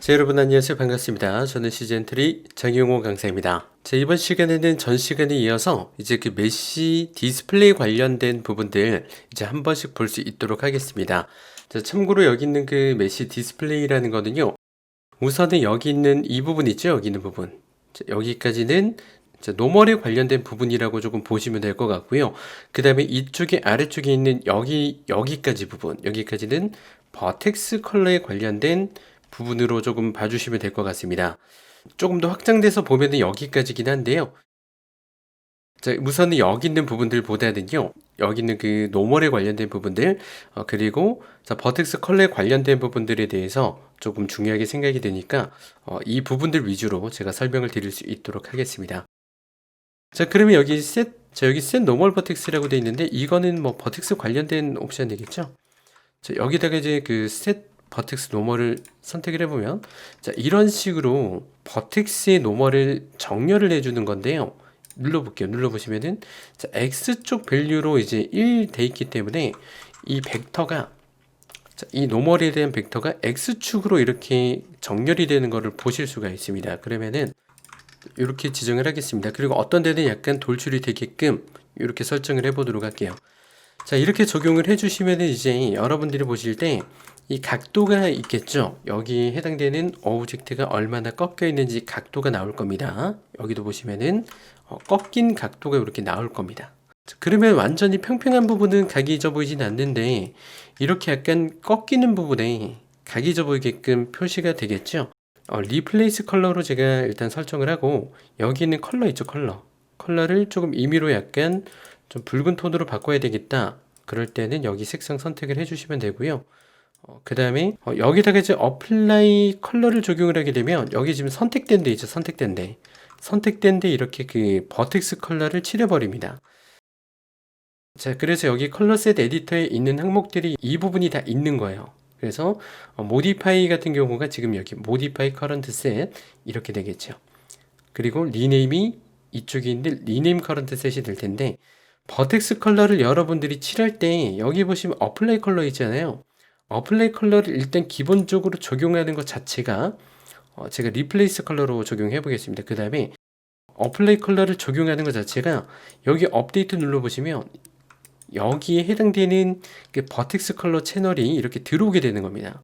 자, 여러분 안녕하세요. 반갑습니다. 저는 시즌3 장용호 강사입니다. 자, 이번 시간에는 전 시간에 이어서 이제 그 메시 디스플레이 관련된 부분들 이제 한 번씩 볼 수 있도록 하겠습니다. 자, 참고로 여기 있는 그 메시 디스플레이라는 거는요. 우선은 여기 있는 이 부분 있죠? 여기 있는 부분. 자, 여기까지는 자, 노멀에 관련된 부분이라고 조금 보시면 될 것 같고요. 그 다음에 이쪽에 아래쪽에 있는 여기, 여기까지 부분, 여기까지는 버텍스 컬러에 관련된 부분으로 조금 봐주시면 될 것 같습니다. 조금 더 확장돼서 보면은 여기까지긴 한데요. 자, 우선은 여기 있는 부분들보다는요, 여기 있는 그 노멀에 관련된 부분들, 어, 그리고 자, 버텍스 컬러에 관련된 부분들에 대해서 조금 중요하게 생각이 되니까 어, 이 부분들 위주로 제가 설명을 드릴 수 있도록 하겠습니다. 자, 그러면 여기 셋, 자, 여기 셋 노멀 버텍스라고 되어 있는데 이거는 뭐 버텍스 관련된 옵션이겠죠? 자, 여기다가 이제 그 셋 버텍스 노멀을 선택을 해보면 자, 이런 식으로 버텍스의 노멀을 정렬을 해주는 건데요. 눌러볼게요. 눌러보시면은 자, X쪽 밸류로 이제 1 돼 있기 때문에 이 벡터가 자, 이 노멀에 대한 벡터가 X축으로 이렇게 정렬이 되는 것을 보실 수가 있습니다. 그러면은 이렇게 지정을 하겠습니다. 그리고 어떤 데는 약간 돌출이 되게끔 이렇게 설정을 해보도록 할게요. 자, 이렇게 적용을 해주시면 이제 여러분들이 보실 때 이 각도가 있겠죠. 여기에 해당되는 오브젝트가 얼마나 꺾여 있는지 각도가 나올 겁니다. 여기도 보시면은 어, 꺾인 각도가 이렇게 나올 겁니다. 자, 그러면 완전히 평평한 부분은 각이 져 보이진 않는데 이렇게 약간 꺾이는 부분에 각이 져 보이게끔 표시가 되겠죠. 어, 리플레이스 컬러로 제가 일단 설정을 하고 여기 있는 컬러 있죠 컬러 컬러를 조금 임의로 약간 좀 붉은 톤으로 바꿔야 되겠다 그럴 때는 여기 색상 선택을 해주시면 되고요 어, 그 다음에 어, 여기다가 이제 어플라이 컬러를 적용을 하게 되면 여기 지금 선택된 데 있죠 선택된 데 선택된 데 이렇게 그 버텍스 컬러를 칠해버립니다 자 그래서 여기 컬러셋 에디터에 있는 항목들이 이 부분이 다 있는 거예요 그래서 어, 모디파이 같은 경우가 지금 여기 모디파이 커런트 셋 이렇게 되겠죠. 그리고 리네임이 이쪽에 있는 리네임 커런트 셋이 될 텐데 버텍스 컬러를 여러분들이 칠할 때 여기 보시면 어플라이 컬러 있잖아요. 어플라이 컬러를 일단 기본적으로 적용하는 것 자체가 어, 제가 리플레이스 컬러로 적용해 보겠습니다. 그 다음에 어플라이 컬러를 적용하는 것 자체가 여기 업데이트 눌러보시면 여기에 해당되는 그 버텍스 컬러 채널이 이렇게 들어오게 되는 겁니다.